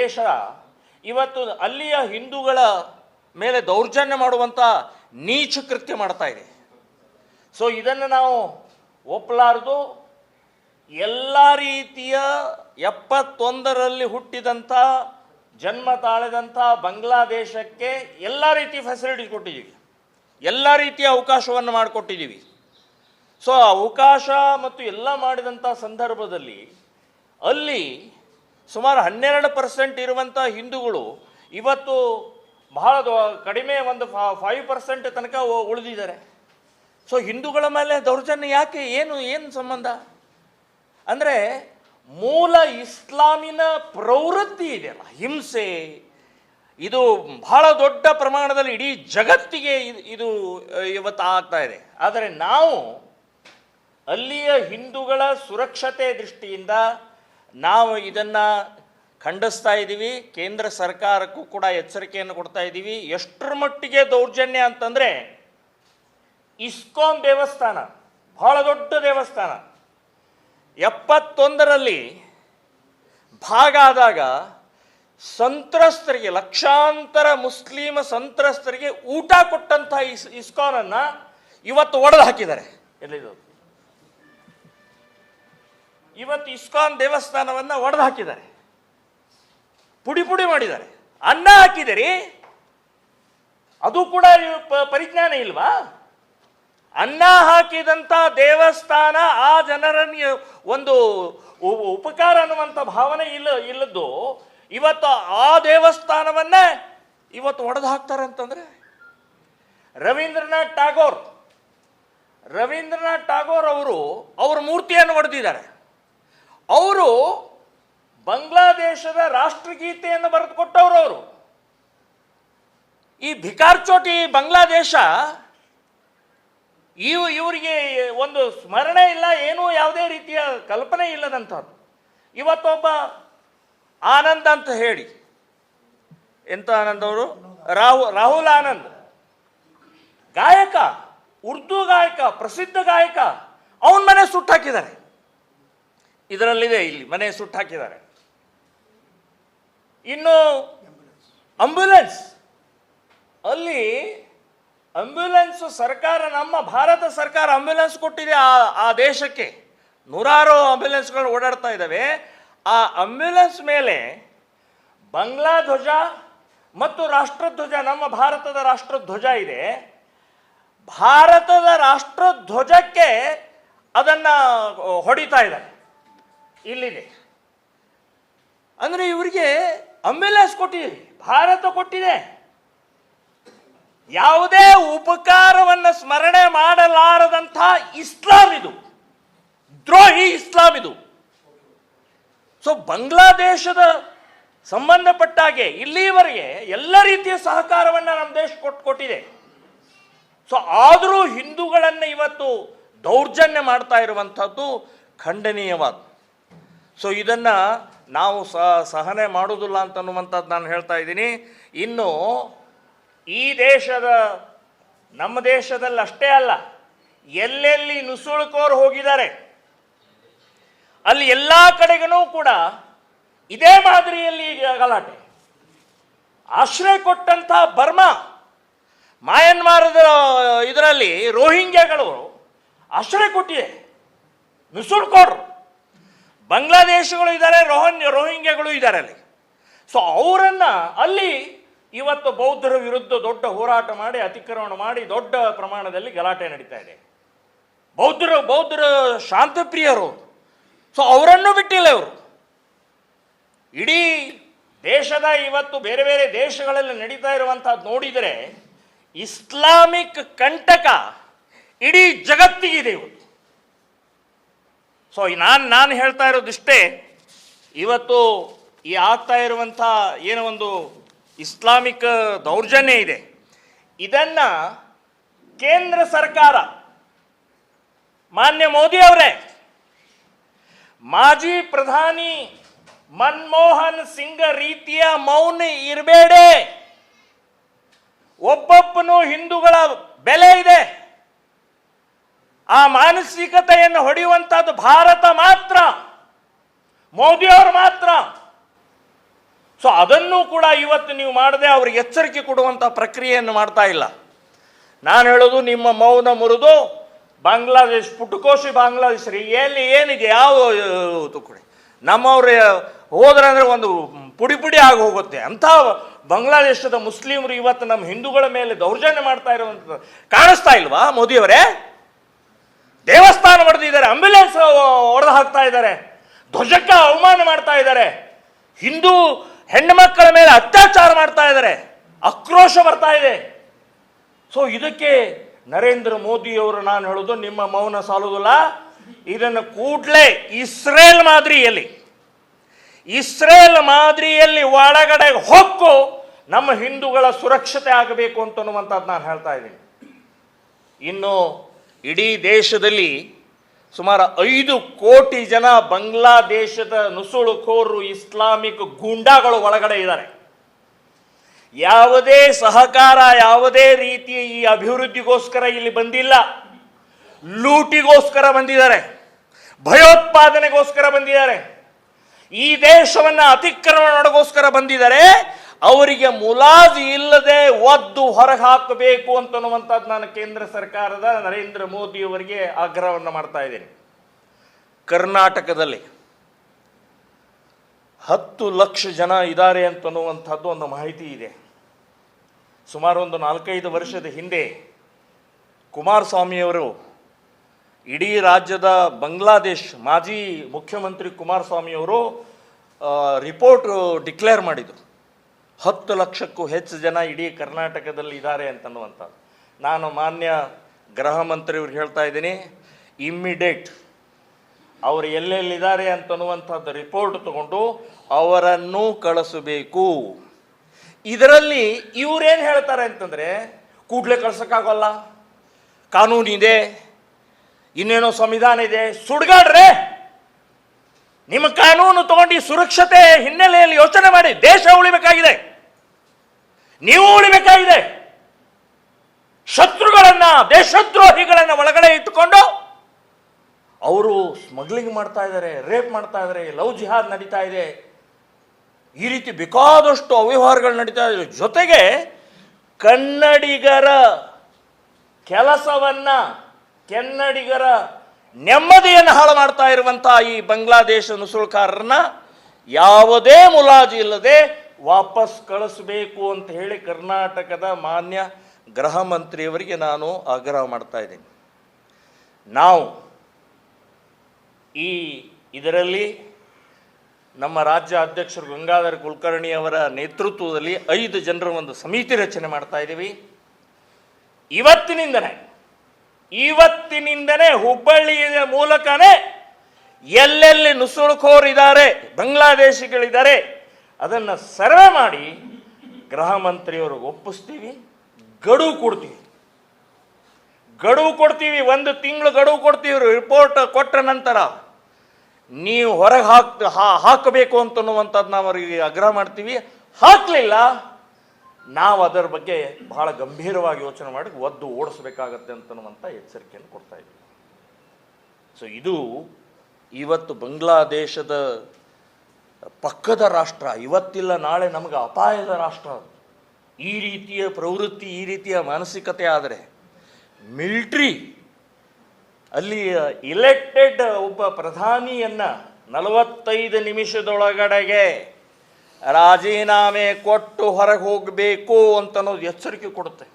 ದೇಶ ಇವತ್ತು ಅಲ್ಲಿಯ ಹಿಂದೂಗಳ ಮೇಲೆ ದೌರ್ಜನ್ಯ ಮಾಡುವಂಥ ನೀಚ ಕೃತ್ಯ ಮಾಡ್ತಾ ಇದೆ. ಸೊ ಇದನ್ನು ನಾವು ಒಪ್ಪಲಾರದು ಎಲ್ಲ ರೀತಿಯ ಎಪ್ಪತ್ತೊಂದರಲ್ಲಿ ಹುಟ್ಟಿದಂಥ ಜನ್ಮ ತಾಳೆದಂಥ ಬಾಂಗ್ಲಾದೇಶಕ್ಕೆ ಎಲ್ಲ ರೀತಿಯ ಫೆಸಿಲಿಟಿ ಕೊಟ್ಟಿದ್ದೀವಿ. ಎಲ್ಲ ರೀತಿಯ ಅವಕಾಶವನ್ನು ಮಾಡಿಕೊಟ್ಟಿದ್ದೀವಿ. ಸೊ ಅವಕಾಶ ಮತ್ತು ಎಲ್ಲ ಮಾಡಿದಂಥ ಸಂದರ್ಭದಲ್ಲಿ ಅಲ್ಲಿ ಸುಮಾರು ಹನ್ನೆರಡು ಪರ್ಸೆಂಟ್ ಇರುವಂಥ ಹಿಂದೂಗಳು ಇವತ್ತು ಬಹಳ ಕಡಿಮೆ ಒಂದು ಫೈವ್ ಪರ್ಸೆಂಟ್ ತನಕ ಉಳಿದಿದ್ದಾರೆ. ಸೊ ಹಿಂದೂಗಳ ಮೇಲೆ ದೌರ್ಜನ್ಯ ಯಾಕೆ? ಏನು ಏನು ಸಂಬಂಧ? ಅಂದರೆ ಮೂಲ ಇಸ್ಲಾಮಿನ ಪ್ರವೃತ್ತಿ ಇದೆಯಲ್ಲ ಹಿಂಸೆ. ಇದು ಬಹಳ ದೊಡ್ಡ ಪ್ರಮಾಣದಲ್ಲಿ ಇಡೀ ಜಗತ್ತಿಗೆ ಇದು- ಇವತ್ತು ಆಗ್ತಾ ಇದೆ. ಆದರೆ ನಾವು ಅಲ್ಲಿಯ ಹಿಂದೂಗಳ ಸುರಕ್ಷತೆ ದೃಷ್ಟಿಯಿಂದ ನಾವು ಇದನ್ನು ಖಂಡಿಸ್ತಾ ಇದ್ದೀವಿ ಕೇಂದ್ರ ಸರ್ಕಾರಕ್ಕೂ ಕೂಡ ಎಚ್ಚರಿಕೆಯನ್ನು ಕೊಡ್ತಾ ಇದ್ದೀವಿ ಎಷ್ಟರ ಮಟ್ಟಿಗೆ ದೌರ್ಜನ್ಯ ಅಂತಂದರೆ ಇಸ್ಕಾನ್ ದೇವಸ್ಥಾನ, ಬಹಳ ದೊಡ್ಡ ದೇವಸ್ಥಾನ. ಎಪ್ಪತ್ತೊಂದರಲ್ಲಿ ಭಾಗ ಆದಾಗ ಸಂತ್ರಸ್ತರಿಗೆ, ಲಕ್ಷಾಂತರ ಮುಸ್ಲಿಮ ಸಂತ್ರಸ್ತರಿಗೆ ಊಟ ಕೊಟ್ಟಂತಹ ಇಸ್, ಇಸ್ಕಾನನ್ನು ಇವತ್ತು ಒಡೆದು ಹಾಕಿದ್ದಾರೆ. ಎಲ್ಲಿದು? ಇವತ್ತು ಇಸ್ಕಾನ್ ದೇವಸ್ಥಾನವನ್ನು ಒಡೆದು ಹಾಕಿದ್ದಾರೆ ಪುಡಿ ಪುಡಿ ಮಾಡಿದ್ದಾರೆ. ಅನ್ನ ಹಾಕಿದಿರಿ ಅದು ಕೂಡ ಪರಿಜ್ಞಾನ ಇಲ್ವಾ? ಅನ್ನ ಹಾಕಿದಂಥ ದೇವಸ್ಥಾನ ಆ ಜನರನ್ನು ಒಂದು ಉಪಕಾರ ಅನ್ನುವಂಥ ಭಾವನೆ ಇಲ್ಲ, ಇಲ್ಲದ್ದು, ಇವತ್ತು ಆ ದೇವಸ್ಥಾನವನ್ನೇ ಇವತ್ತು ಒಡೆದು ಹಾಕ್ತಾರೆ ಅಂತಂದ್ರೆ, ರವೀಂದ್ರನಾಥ್ ಟಾಗೋರ್. ರವೀಂದ್ರನಾಥ್ ಟಾಗೋರ್ ಅವರು ಅವ್ರ ಮೂರ್ತಿಯನ್ನು ಒಡೆದಿದ್ದಾರೆ. ಅವರು ಬಾಂಗ್ಲಾದೇಶದ ರಾಷ್ಟ್ರಗೀತೆಯನ್ನು ಬರೆದು ಕೊಟ್ಟವರು ಅವರು. ಈ ಭಿಕಾರ್ ಚೋಟಿ ಬಾಂಗ್ಲಾದೇಶ, ಇವು ಇವರಿಗೆ ಒಂದು ಸ್ಮರಣೆ ಇಲ್ಲ, ಏನೂ ಯಾವುದೇ ರೀತಿಯ ಕಲ್ಪನೆ ಇಲ್ಲದಂಥದ್ದು. ಇವತ್ತೊಬ್ಬ ಆನಂದ್ ಅಂತ ಹೇಳಿ. ಎಂಥ ಆನಂದ್ ಅವರು? ರಾಹು, ರಾಹುಲ್ ಆನಂದ್. ಗಾಯಕ, ಉರ್ದು ಗಾಯಕ, ಪ್ರಸಿದ್ಧ ಗಾಯಕ, ಅವನ ಮನೆ ಸುಟ್ಟಾಕಿದ್ದಾರೆ ಇದರಲ್ಲಿದೆ ಇಲ್ಲಿ, ಮನೆ ಸುಟ್ಟು ಹಾಕಿದ್ದಾರೆ. ಇನ್ನು ಅಂಬ್ಯುಲೆನ್ಸ್ ಅಲ್ಲಿ ಅಂಬ್ಯುಲೆನ್ಸ್ ಸರ್ಕಾರ, ನಮ್ಮ ಭಾರತ ಸರ್ಕಾರ ಅಂಬ್ಯುಲೆನ್ಸ್ ಕೊಟ್ಟಿದೆ ಆ ಆ ದೇಶಕ್ಕೆ. ನೂರಾರು ಅಂಬ್ಯುಲೆನ್ಸ್ಗಳು ಓಡಾಡ್ತಾ ಇದ್ದಾವೆ. ಆ ಅಂಬ್ಯುಲೆನ್ಸ್ ಮೇಲೆ ಬಂಗ್ಲಾ ಧ್ವಜ ಮತ್ತು ರಾಷ್ಟ್ರಧ್ವಜ, ನಮ್ಮ ಭಾರತದ ರಾಷ್ಟ್ರಧ್ವಜ ಇದೆ. ಭಾರತದ ರಾಷ್ಟ್ರಧ್ವಜಕ್ಕೆ ಅದನ್ನು ಹೊಡಿತಾ ಇದ್ದಾರೆ. ಇಲ್ಲಿದೆ. ಅಂದರೆ ಇವರಿಗೆ ಅಂಬ್ಯುಲೆನ್ಸ್ ಕೊಟ್ಟಿದೆ ಭಾರತ ಕೊಟ್ಟಿದೆ. ಯಾವುದೇ ಉಪಕಾರವನ್ನು ಸ್ಮರಣೆ ಮಾಡಲಾರದಂಥ ಇಸ್ಲಾಂ ಇದು. ದ್ರೋಹಿ ಇಸ್ಲಾಂ ಇದು. ಸೊ, ಬಾಂಗ್ಲಾದೇಶದ ಸಂಬಂಧಪಟ್ಟಾಗೆ ಇಲ್ಲಿವರೆಗೆ ಎಲ್ಲ ರೀತಿಯ ಸಹಕಾರವನ್ನು ನಮ್ಮ ದೇಶ ಕೊಟ್ಟು ಕೊಟ್ಟಿದೆ. ಸೊ, ಆದರೂ ಹಿಂದೂಗಳನ್ನು ಇವತ್ತು ದೌರ್ಜನ್ಯ ಮಾಡ್ತಾ ಇರುವಂಥದ್ದು ಖಂಡನೀಯವಾದ. ಸೊ ಇದನ್ನು ನಾವು ಸಹ ಸಹನೆ ಮಾಡೋದಿಲ್ಲ ಅಂತನ್ನುವಂಥದ್ದು ನಾನು ಹೇಳ್ತಾ ಇದ್ದೀನಿ. ಇನ್ನು ಈ ದೇಶದ, ನಮ್ಮ ದೇಶದಲ್ಲಿ ಅಷ್ಟೇ ಅಲ್ಲ, ಎಲ್ಲೆಲ್ಲಿ ನುಸುಳುಕೋರು ಹೋಗಿದ್ದಾರೆ, ಅಲ್ಲಿ ಎಲ್ಲ ಕಡೆಗೂ ಕೂಡ ಇದೇ ಮಾದರಿಯಲ್ಲಿ ಗಲಾಟೆ. ಆಶ್ರಯ ಕೊಟ್ಟಂಥ ಬರ್ಮಾ, ಮಯನ್ಮಾರದ, ಇದರಲ್ಲಿ ರೋಹಿಂಗ್ಯಾಗಳು ಆಶ್ರಯ ಕೊಟ್ಟಿದೆ ನುಸುಳ್ಕೋರು ಬಾಂಗ್ಲಾದೇಶಗಳು ಇದ್ದಾರೆ, ರೋಹನ್, ರೋಹಿಂಗ್ಯಗಳು ಇದ್ದಾರೆ ಅಲ್ಲಿ. ಸೊ ಅವರನ್ನು ಅಲ್ಲಿ ಇವತ್ತು ಬೌದ್ಧರ ವಿರುದ್ಧ ದೊಡ್ಡ ಹೋರಾಟ ಮಾಡಿ, ಅತಿಕ್ರಮಣ ಮಾಡಿ ದೊಡ್ಡ ಪ್ರಮಾಣದಲ್ಲಿ ಗಲಾಟೆ ನಡೀತಾ ಇದೆ. ಬೌದ್ಧರು ಬೌದ್ಧರು ಶಾಂತಪ್ರಿಯರು. ಸೊ ಅವರನ್ನು ಬಿಟ್ಟಿಲ್ಲ ಇವರು. ಇಡೀ ದೇಶದ ಇವತ್ತು ಬೇರೆ ಬೇರೆ ದೇಶಗಳಲ್ಲಿ ನಡೀತಾ ಇರುವಂಥದ್ದು ನೋಡಿದರೆ, ಇಸ್ಲಾಮಿಕ್ ಕಂಟಕ ಇಡೀ ಜಗತ್ತಿಗಿದೆ ಇವತ್ತು ಸೊ ನಾನು ನಾನು ಹೇಳ್ತಾ ಇರೋದಿಷ್ಟೇ ಇವತ್ತು ಈ ಆಗ್ತಾ ಇರುವಂಥ ಏನೋ ಒಂದು ಇಸ್ಲಾಮಿಕ್ ದೌರ್ಜನ್ಯ ಇದೆ. ಇದನ್ನು ಕೇಂದ್ರ ಸರ್ಕಾರ, ಮಾನ್ಯ ಮೋದಿ ಅವರೇ, ಮಾಜಿ ಪ್ರಧಾನಿ ಮನ್ಮೋಹನ್ ಸಿಂಗ್ ರೀತಿಯ ಮೌನ ಇರಬೇಡಿ. ಒಬ್ಬೊಬ್ಬನು ಹಿಂದೂಗಳ ಬೆಲೆ ಇದೆ. ಆ ಮಾನಸಿಕತೆಯನ್ನು ಹೊಡೆಯುವಂಥದ್ದು ಭಾರತ ಮಾತ್ರ. ಮೋದಿಯವರು ಮಾತ್ರ. ಸೊ ಅದನ್ನು ಕೂಡ ಇವತ್ತು ನೀವು ಮಾಡದೆ ಅವ್ರಿಗೆ ಎಚ್ಚರಿಕೆ ಕೊಡುವಂಥ ಪ್ರಕ್ರಿಯೆಯನ್ನು ಮಾಡ್ತಾ ಇಲ್ಲ. ನಾನು ಹೇಳೋದು ನಿಮ್ಮ ಮೌನ ಮುರಿದು ಬಾಂಗ್ಲಾದೇಶ್ ಪುಟಕೋಶಿ ಬಾಂಗ್ಲಾದೇಶ ರೀ, ಎಲ್ಲಿ ಏನಿದೆ, ಯಾವ ತುಕುಡಿ ನಮ್ಮವ್ರು, ಹೋದ್ರೆ ಅಂದ್ರೆ ಒಂದು ಪುಡಿ ಪುಡಿ ಆಗಿ ಹೋಗುತ್ತೆ. ಅಂಥ ಬಾಂಗ್ಲಾದೇಶದ ಮುಸ್ಲಿಮರು ಇವತ್ತು ನಮ್ಮ ಹಿಂದೂಗಳ ಮೇಲೆ ದೌರ್ಜನ್ಯ ಮಾಡ್ತಾ ಇರುವಂಥದ್ದು ಕಾಣಿಸ್ತಾ ಇಲ್ವಾ ಮೋದಿಯವರೇ? ದೇವಸ್ಥಾನ ಹೊಡೆದಿದ್ದಾರೆ ಆಂಬ್ಯುಲೆನ್ಸ್ ಹೊಡೆದು ಹಾಕ್ತಾ ಇದ್ದಾರೆ, ಧ್ವಜಕ್ಕೆ ಅವಮಾನ ಮಾಡ್ತಾ ಇದ್ದಾರೆ, ಹಿಂದೂ ಹೆಣ್ಣು ಮಕ್ಕಳ ಮೇಲೆ ಅತ್ಯಾಚಾರ ಮಾಡ್ತಾ ಇದ್ದಾರೆ, ಆಕ್ರೋಶ ಬರ್ತಾ ಇದೆ. ಸೊ ಇದಕ್ಕೆ ನರೇಂದ್ರ ಮೋದಿಯವರು ನಾನು ಹೇಳೋದು, ನಿಮ್ಮ ಮೌನ ಸಾಲುವುದಿಲ್ಲ, ಇದನ್ನು ಕೂಡಲೇ ಇಸ್ರೇಲ್ ಮಾದರಿಯಲ್ಲಿ ಇಸ್ರೇಲ್ ಮಾದರಿಯಲ್ಲಿ ಒಳಗಡೆ ಹೊಕ್ಕು ನಮ್ಮ ಹಿಂದೂಗಳ ಸುರಕ್ಷತೆ ಆಗಬೇಕು ಅಂತನ್ನುವಂಥದ್ದು ನಾನು ಹೇಳ್ತಾ ಇದ್ದೀನಿ. ಇನ್ನು ಇಡೀ ದೇಶದಲ್ಲಿ ಸುಮಾರು ಐದು ಕೋಟಿ ಜನ ಬಾಂಗ್ಲಾದೇಶದ ನುಸುಳುಕೋರು ಇಸ್ಲಾಮಿಕ್ ಗೂಂಡಾಗಳು ಒಳಗಡೆ ಇದ್ದಾರೆ. ಯಾವುದೇ ಸಹಕಾರ, ಯಾವುದೇ ರೀತಿಯ ಈ ಅಭಿವೃದ್ಧಿಗೋಸ್ಕರ ಇಲ್ಲಿ ಬಂದಿಲ್ಲ. ಲೂಟಿಗೋಸ್ಕರ ಬಂದಿದ್ದಾರೆ. ಭಯೋತ್ಪಾದನೆಗೋಸ್ಕರ ಬಂದಿದ್ದಾರೆ. ಈ ದೇಶವನ್ನ ಅತಿಕ್ರಮಣಗೋಸ್ಕರ ಬಂದಿದ್ದಾರೆ. ಅವರಿಗೆ ಮುಲಾಜಿ ಇಲ್ಲದೆ ಒದ್ದು ಹೊರಗೆ ಹಾಕಬೇಕು ಅಂತನ್ನುವಂಥದ್ದು ನಾನು ಕೇಂದ್ರ ಸರ್ಕಾರದ ನರೇಂದ್ರ ಮೋದಿಯವರಿಗೆ ಆಗ್ರಹವನ್ನು ಮಾಡ್ತಾ ಇದ್ದೇನೆ. ಕರ್ನಾಟಕದಲ್ಲಿ ಹತ್ತು ಲಕ್ಷ ಜನ ಇದ್ದಾರೆ ಅಂತನ್ನುವಂಥದ್ದು ಒಂದು ಮಾಹಿತಿ ಇದೆ. ಸುಮಾರು ಒಂದು ನಾಲ್ಕೈದು ವರ್ಷದ ಹಿಂದೆ ಕುಮಾರಸ್ವಾಮಿಯವರು ಇಡೀ ರಾಜ್ಯದ ಬಾಂಗ್ಲಾದೇಶ್ ಮಾಜಿ ಮುಖ್ಯಮಂತ್ರಿ ಕುಮಾರಸ್ವಾಮಿಯವರು ರಿಪೋರ್ಟ್ ಡಿಕ್ಲೇರ್ ಮಾಡಿದರು. ಹತ್ತು ಲಕ್ಷಕ್ಕೂ ಹೆಚ್ಚು ಜನ ಇಡೀ ಕರ್ನಾಟಕದಲ್ಲಿ ಇದ್ದಾರೆ ಅಂತನ್ನುವಂಥದ್ದು. ನಾನು ಮಾನ್ಯ ಗೃಹ ಮಂತ್ರಿಯವ್ರಿಗೆ ಹೇಳ್ತಾ ಇದ್ದೀನಿ ಇಮ್ಮಿಡಿಯೇಟ್ ಅವರು ಎಲ್ಲೆಲ್ಲಿದ್ದಾರೆ ಅಂತನ್ನುವಂಥದ್ದು ರಿಪೋರ್ಟ್ ತಗೊಂಡು ಅವರನ್ನು ಕಳಿಸಬೇಕು. ಇದರಲ್ಲಿ ಇವರೇನು ಹೇಳ್ತಾರೆ ಅಂತಂದರೆ, ಕೂಡಲೇ ಕಳ್ಸೋಕ್ಕಾಗಲ್ಲ. ಕಾನೂನಿದೆ ಇನ್ನೇನೋ ಸಂವಿಧಾನ ಇದೆ, ಸುಡ್ಗಾಡ್ರೆ ನಿಮ್ಮ ಕಾನೂನು ತಗೊಂಡು ಸುರಕ್ಷತೆ ಹಿನ್ನೆಲೆಯಲ್ಲಿ ಯೋಚನೆ ಮಾಡಿ ದೇಶ ಉಳಿಬೇಕಾಗಿದೆ. ನೀವು ಉಳಿಬೇಕಾಗಿದೆ ಶತ್ರುಗಳನ್ನ, ದೇಶದ್ರೋಹಿಗಳನ್ನ ಒಳಗಡೆ ಇಟ್ಟುಕೊಂಡು ಅವರು ಸ್ಮಗ್ಲಿಂಗ್ ಮಾಡ್ತಾ ಇದ್ದಾರೆ ರೇಪ್ ಮಾಡ್ತಾ ಇದ್ದಾರೆ ಲವ್ ಜಿಹಾದ್ ನಡೀತಾ ಇದೆ. ಈ ರೀತಿ ಬೇಕಾದಷ್ಟು ಅವ್ಯವಹಾರಗಳು ನಡೀತಾ ಇದೆ. ಜೊತೆಗೆ ಕನ್ನಡಿಗರ ಕೆಲಸವನ್ನ, ಕನ್ನಡಿಗರ ನೆಮ್ಮದಿಯನ್ನು ಹಾಳು ಮಾಡ್ತಾ ಇರುವಂತಹ ಈ ಬಾಂಗ್ಲಾದೇಶ ನುಸುಳುಕಾರರನ್ನ ಯಾವುದೇ ಮುಲಾಜು ಇಲ್ಲದೆ ವಾಪಸ್ ಕಳಿಸಬೇಕು ಅಂತ ಹೇಳಿ ಕರ್ನಾಟಕದ ಮಾನ್ಯ ಗೃಹ ಮಂತ್ರಿಯವರಿಗೆ ನಾನು ಆಗ್ರಹ ಮಾಡ್ತಾ ಇದ್ದೀನಿ. ನಾವು ಈ ಇದರಲ್ಲಿ ನಮ್ಮ ರಾಜ್ಯ ಅಧ್ಯಕ್ಷರು ಗಂಗಾಧರ ಕುಲಕರ್ಣಿ ಅವರ ನೇತೃತ್ವದಲ್ಲಿ ಐದು ಜನರ ಒಂದು ಸಮಿತಿ ರಚನೆ ಮಾಡ್ತಾ ಇದ್ದೀವಿ. ಇವತ್ತಿನಿಂದನೇ ಇವತ್ತಿನಿಂದನೇ ಹುಬ್ಬಳ್ಳಿಯ ಮೂಲಕನೇ ಎಲ್ಲೆಲ್ಲಿ ನುಸುಳುಕೋರಿದ್ದಾರೆ, ಬಾಂಗ್ಲಾದೇಶಿಗಳಿದ್ದಾರೆ ಅದನ್ನು ಸರ್ವೆ ಮಾಡಿ ಗೃಹ ಮಂತ್ರಿಯವ್ರಿಗೆ ಒಪ್ಪಿಸ್ತೀವಿ, ಗಡುವು ಕೊಡ್ತೀವಿ. ಗಡುವು ಕೊಡ್ತೀವಿ, ಒಂದು ತಿಂಗಳು ಗಡುವು ಕೊಡ್ತೀವಿ ರಿಪೋರ್ಟ್ ಕೊಟ್ಟ ನಂತರ ನೀವು ಹೊರಗೆ ಹಾಕ್ ಹಾಕಬೇಕು ಅಂತನ್ನುವಂಥದ್ದು ನಾವು ಅವರಿಗೆ ಆಗ್ರಹ ಮಾಡ್ತೀವಿ. ಹಾಕಲಿಲ್ಲ, ನಾವು ಅದರ ಬಗ್ಗೆ ಬಹಳ ಗಂಭೀರವಾಗಿ ಯೋಚನೆ ಮಾಡಿ ಒದ್ದು ಓಡಿಸ್ಬೇಕಾಗತ್ತೆ ಅಂತನ್ನುವಂಥ ಎಚ್ಚರಿಕೆಯನ್ನು ಕೊಡ್ತಾ ಇದ್ದೀವಿ. ಸೊ ಇದು ಇವತ್ತು ಬಾಂಗ್ಲಾದೇಶದ ಪಕ್ಕದ ರಾಷ್ಟ್ರ, ಇವತ್ತಿಲ್ಲ, ನಾಳೆ ನಮಗೆ ಅಪಾಯದ ರಾಷ್ಟ್ರ. ಈ ರೀತಿಯ ಪ್ರವೃತ್ತಿ, ಈ ರೀತಿಯ ಮಾನಸಿಕತೆ ಆದರೆ ಮಿಲ್ಟ್ರಿ, ಅಲ್ಲಿ ಇಲೆಕ್ಟೆಡ್ ಒಬ್ಬ ಪ್ರಧಾನಿಯನ್ನು ನಲವತ್ತೈದು ನಿಮಿಷದೊಳಗಡೆಗೆ ರಾಜೀನಾಮೆ ಕೊಟ್ಟು ಹೊರಗೆ ಹೋಗಬೇಕು ಅಂತ ಅನ್ನೋದು ಎಚ್ಚರಿಕೆ ಕೊಡುತ್ತೆ